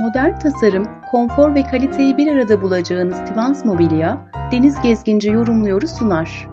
Modern tasarım, konfor ve kaliteyi bir arada bulacağınız Tivans Mobilya, Deniz Gezginci yorumluyoruz sunar.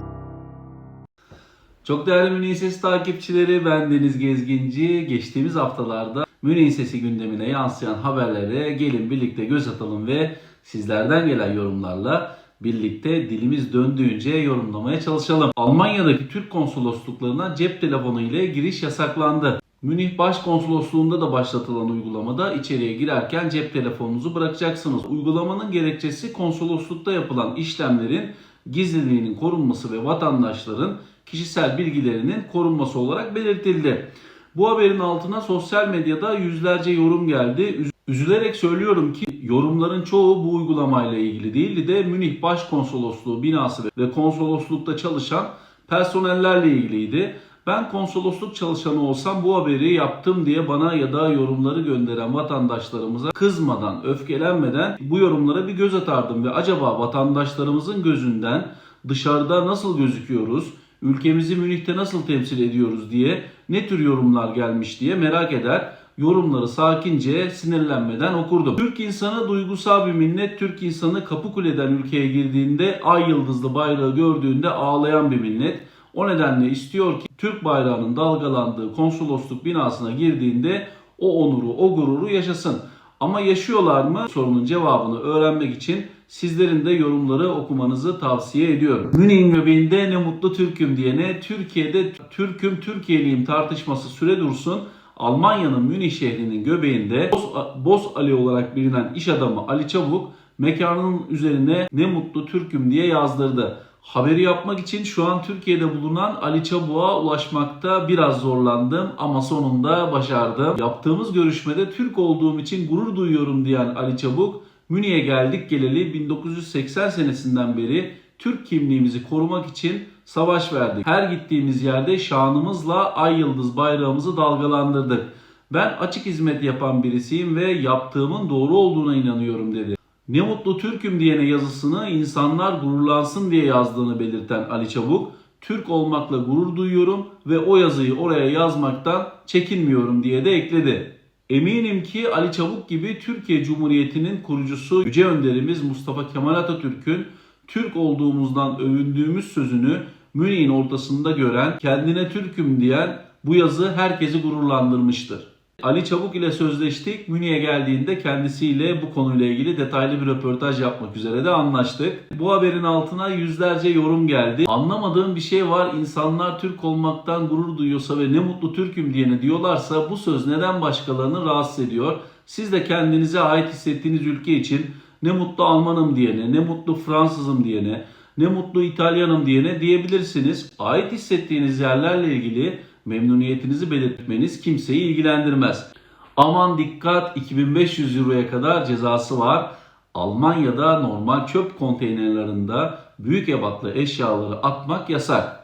Çok değerli Münih Sesi takipçileri ben Deniz Gezginci. Geçtiğimiz haftalarda Münih Sesi gündemine yansıyan haberlere gelin birlikte göz atalım ve sizlerden gelen yorumlarla birlikte dilimiz döndüğünce yorumlamaya çalışalım. Almanya'daki Türk konsolosluklarına cep telefonu ile giriş yasaklandı. Münih Başkonsolosluğu'nda da başlatılan uygulamada içeriye girerken cep telefonunuzu bırakacaksınız. Uygulamanın gerekçesi konsoloslukta yapılan işlemlerin gizliliğinin korunması ve vatandaşların kişisel bilgilerinin korunması olarak belirtildi. Bu haberin altına sosyal medyada yüzlerce yorum geldi. Üz- Üzülerek söylüyorum ki yorumların çoğu bu uygulamayla ilgili değildi de Münih Başkonsolosluğu binası ve konsoloslukta çalışan personellerle ilgiliydi. Ben konsolosluk çalışanı olsam bu haberi yaptım diye bana ya da yorumları gönderen vatandaşlarımıza kızmadan, öfkelenmeden bu yorumlara bir göz atardım ve acaba vatandaşlarımızın gözünden dışarıda nasıl gözüküyoruz, ülkemizi Münih'te nasıl temsil ediyoruz diye ne tür yorumlar gelmiş diye merak eder. Yorumları sakince, sinirlenmeden okurdum. Türk insanı duygusal bir millet. Türk insanı Kapıkule'den ülkeye girdiğinde ay yıldızlı bayrağı gördüğünde ağlayan bir millet. O nedenle istiyor ki Türk bayrağının dalgalandığı konsolosluk binasına girdiğinde o onuru, o gururu yaşasın. Ama yaşıyorlar mı? Sorunun cevabını öğrenmek için sizlerin de yorumları okumanızı tavsiye ediyorum. Münih'in göbeğinde ne mutlu Türk'üm diyene Türkiye'de Türk'üm Türkiye'liyim tartışması süre dursun. Almanya'nın Münih şehrinin göbeğinde Boz, Boz Ali olarak bilinen iş adamı Ali Çabuk mekanının üzerine ne mutlu Türk'üm diye yazdırdı. Haberi yapmak için şu an Türkiye'de bulunan Ali Çabuk'a ulaşmakta biraz zorlandım ama sonunda başardım. Yaptığımız görüşmede Türk olduğum için gurur duyuyorum diyen Ali Çabuk, Münih'e geldik geleli 1980 senesinden beri Türk kimliğimizi korumak için savaş verdik. Her gittiğimiz yerde şanımızla ay yıldız bayrağımızı dalgalandırdık. Ben açık hizmet yapan birisiyim ve yaptığımın doğru olduğuna inanıyorum dedi. Ne mutlu Türk'üm diyene yazısını insanlar gururlansın diye yazdığını belirten Ali Çabuk, Türk olmakla gurur duyuyorum ve o yazıyı oraya yazmaktan çekinmiyorum diye de ekledi. Eminim ki Ali Çabuk gibi Türkiye Cumhuriyeti'nin kurucusu Yüce Önderimiz Mustafa Kemal Atatürk'ün Türk olduğumuzdan övündüğümüz sözünü Münih'in ortasında gören, kendine Türk'üm diyen bu yazı herkesi gururlandırmıştır. Ali Çabuk ile sözleştik. Münih'e geldiğinde kendisiyle bu konuyla ilgili detaylı bir röportaj yapmak üzere de anlaştık. Bu haberin altına yüzlerce yorum geldi. Anlamadığım bir şey var. İnsanlar Türk olmaktan gurur duyuyorsa ve ne mutlu Türk'üm diyene diyorlarsa bu söz neden başkalarını rahatsız ediyor? Siz de kendinize ait hissettiğiniz ülke için ne mutlu Almanım diyene, ne mutlu Fransızım diyene, ne mutlu İtalyanım diyene diyebilirsiniz. Ait hissettiğiniz yerlerle ilgili memnuniyetinizi belirtmeniz kimseyi ilgilendirmez. Aman dikkat 2500 euroya kadar cezası var. Almanya'da normal çöp konteynerlarında büyük ebatlı eşyaları atmak yasak.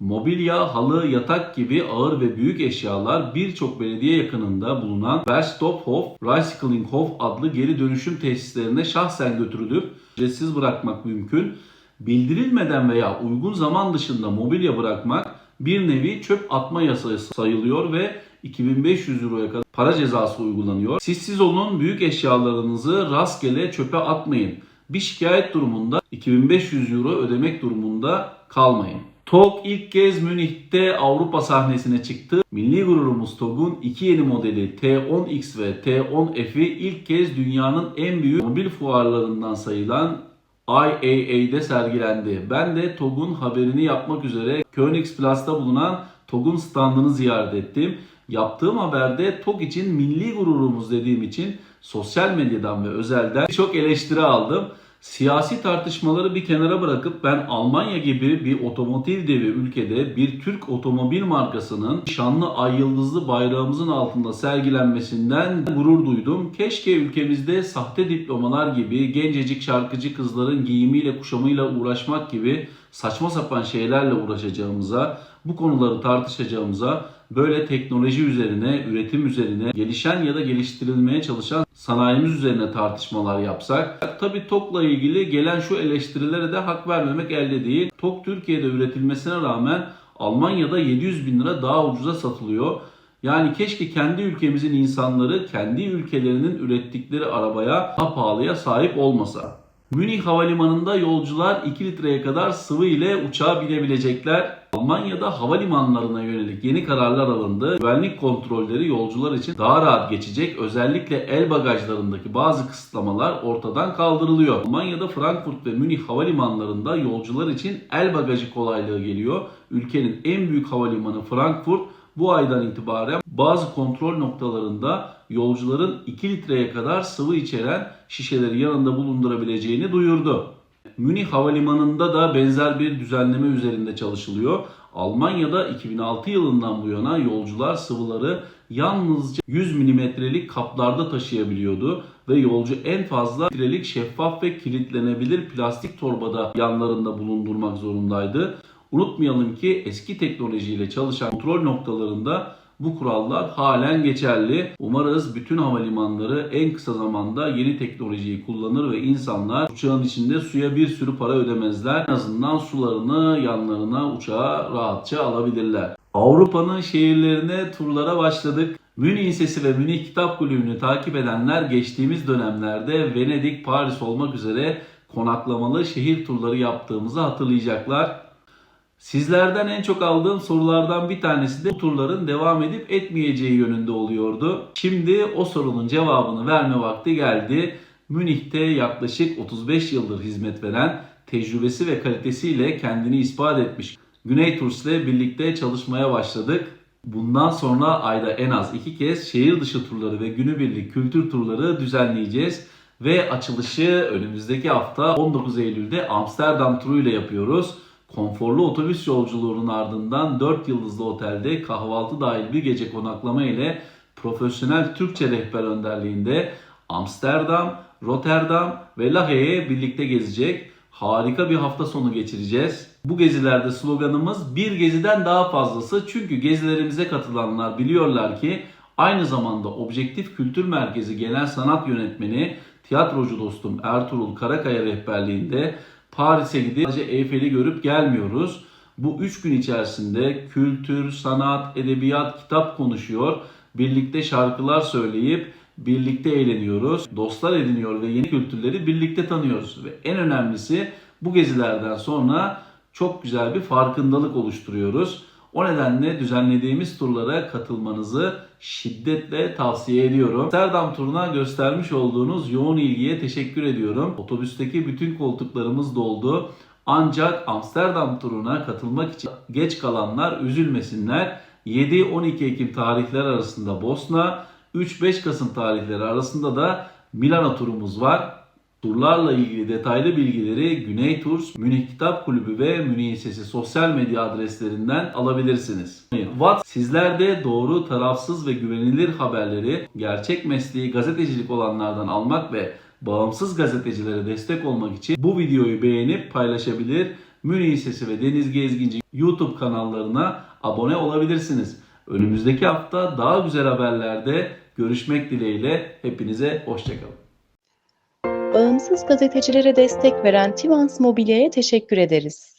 Mobilya, halı, yatak gibi ağır ve büyük eşyalar birçok belediye yakınında bulunan Verstophof, Recyclinghof adlı geri dönüşüm tesislerine şahsen götürülüp ücretsiz bırakmak mümkün. Bildirilmeden veya uygun zaman dışında mobilya bırakmak bir nevi çöp atma yasası sayılıyor ve 2500 euroya kadar para cezası uygulanıyor. Siz siz olun büyük eşyalarınızı rastgele çöpe atmayın. Bir şikayet durumunda 2500 euro ödemek durumunda kalmayın. TOG ilk kez Münih'te Avrupa sahnesine çıktı. Milli gururumuz TOG'un iki yeni modeli T10X ve T10F'i ilk kez dünyanın en büyük mobil fuarlarından sayılan IAA'de sergilendi. Ben de TOG'un haberini yapmak üzere Königsplas'ta bulunan TOG'un standını ziyaret ettim. Yaptığım haberde TOG için milli gururumuz dediğim için sosyal medyadan ve özelden çok eleştiri aldım. Siyasi tartışmaları bir kenara bırakıp ben Almanya gibi bir otomotiv devi ülkede bir Türk otomobil markasının şanlı ay yıldızlı bayrağımızın altında sergilenmesinden gurur duydum. Keşke ülkemizde sahte diplomalar gibi gencecik şarkıcı kızların giyimiyle kuşamıyla uğraşmak gibi saçma sapan şeylerle uğraşacağımıza, bu konuları tartışacağımıza böyle teknoloji üzerine, üretim üzerine, gelişen ya da geliştirilmeye çalışan sanayimiz üzerine tartışmalar yapsak. Tabi TOK'la ilgili gelen şu eleştirilere de hak vermemek elde değil. TOK Türkiye'de üretilmesine rağmen Almanya'da 700 bin lira daha ucuza satılıyor. Yani keşke kendi ülkemizin insanları kendi ülkelerinin ürettikleri arabaya daha pahalıya sahip olmasa. Münih Havalimanı'nda yolcular 2 litreye kadar sıvı ile uçağa binebilecekler. Almanya'da havalimanlarına yönelik yeni kararlar alındı. Güvenlik kontrolleri yolcular için daha rahat geçecek. Özellikle el bagajlarındaki bazı kısıtlamalar ortadan kaldırılıyor. Almanya'da Frankfurt ve Münih havalimanlarında yolcular için el bagajı kolaylığı geliyor. Ülkenin en büyük havalimanı Frankfurt bu aydan itibaren bazı kontrol noktalarında yolcuların 2 litreye kadar sıvı içeren şişeleri yanında bulundurabileceğini duyurdu. Münih Havalimanı'nda da benzer bir düzenleme üzerinde çalışılıyor. Almanya'da 2006 yılından bu yana yolcular sıvıları yalnızca 100 milimetrelik kaplarda taşıyabiliyordu ve yolcu en fazla litrelik şeffaf ve kilitlenebilir plastik torbada yanlarında bulundurmak zorundaydı. Unutmayalım ki eski teknolojiyle çalışan kontrol noktalarında bu kurallar halen geçerli. Umarız bütün havalimanları en kısa zamanda yeni teknolojiyi kullanır ve insanlar uçağın içinde suya bir sürü para ödemezler. En azından sularını yanlarına uçağa rahatça alabilirler. Avrupa'nın şehirlerine turlara başladık. Münih Sesi ve Münih Kitap Kulübü'nü takip edenler geçtiğimiz dönemlerde Venedik, Paris olmak üzere konaklamalı şehir turları yaptığımızı hatırlayacaklar. Sizlerden en çok aldığım sorulardan bir tanesi de bu turların devam edip etmeyeceği yönünde oluyordu. Şimdi o sorunun cevabını verme vakti geldi. Münih'te yaklaşık 35 yıldır hizmet veren, tecrübesi ve kalitesiyle kendini ispat etmiş Güney Tours ile birlikte çalışmaya başladık. Bundan sonra ayda en az iki kez şehir dışı turları ve günübirlik kültür turları düzenleyeceğiz. Ve açılışı önümüzdeki hafta 19 Eylül'de Amsterdam turu ile yapıyoruz. Konforlu otobüs yolculuğunun ardından 4 yıldızlı otelde kahvaltı dahil bir gece konaklama ile profesyonel Türkçe rehber önderliğinde Amsterdam, Rotterdam ve Lahey'e birlikte gezecek. Harika bir hafta sonu geçireceğiz. Bu gezilerde sloganımız bir geziden daha fazlası çünkü gezilerimize katılanlar biliyorlar ki aynı zamanda Objektif Kültür Merkezi Genel Sanat Yönetmeni tiyatrocu dostum Ertuğrul Karakaya rehberliğinde Paris'e gidip sadece Eyfel'i görüp gelmiyoruz. Bu üç gün içerisinde kültür, sanat, edebiyat, kitap konuşuyor. Birlikte şarkılar söyleyip birlikte eğleniyoruz. Dostlar ediniyor ve yeni kültürleri birlikte tanıyoruz. Ve en önemlisi bu gezilerden sonra çok güzel bir farkındalık oluşturuyoruz. O nedenle düzenlediğimiz turlara katılmanızı şiddetle tavsiye ediyorum. Amsterdam turuna göstermiş olduğunuz yoğun ilgiye teşekkür ediyorum. Otobüsteki bütün koltuklarımız doldu. Ancak Amsterdam turuna katılmak için geç kalanlar üzülmesinler. 7-12 Ekim tarihleri arasında Bosna, 3-5 Kasım tarihleri arasında da Milano turumuz var. Turlarla ilgili detaylı bilgileri Güney Tours, Münih Kitap Kulübü ve Münih Sesi sosyal medya adreslerinden alabilirsiniz. What sizler de doğru, tarafsız ve güvenilir haberleri gerçek mesleği gazetecilik olanlardan almak ve bağımsız gazetecilere destek olmak için bu videoyu beğenip paylaşabilir. Münih Sesi ve Deniz Gezginci YouTube kanallarına abone olabilirsiniz. Önümüzdeki hafta daha güzel haberlerde görüşmek dileğiyle hepinize hoşçakalın. Bağımsız gazetecilere destek veren Tivans Mobilya'ya teşekkür ederiz.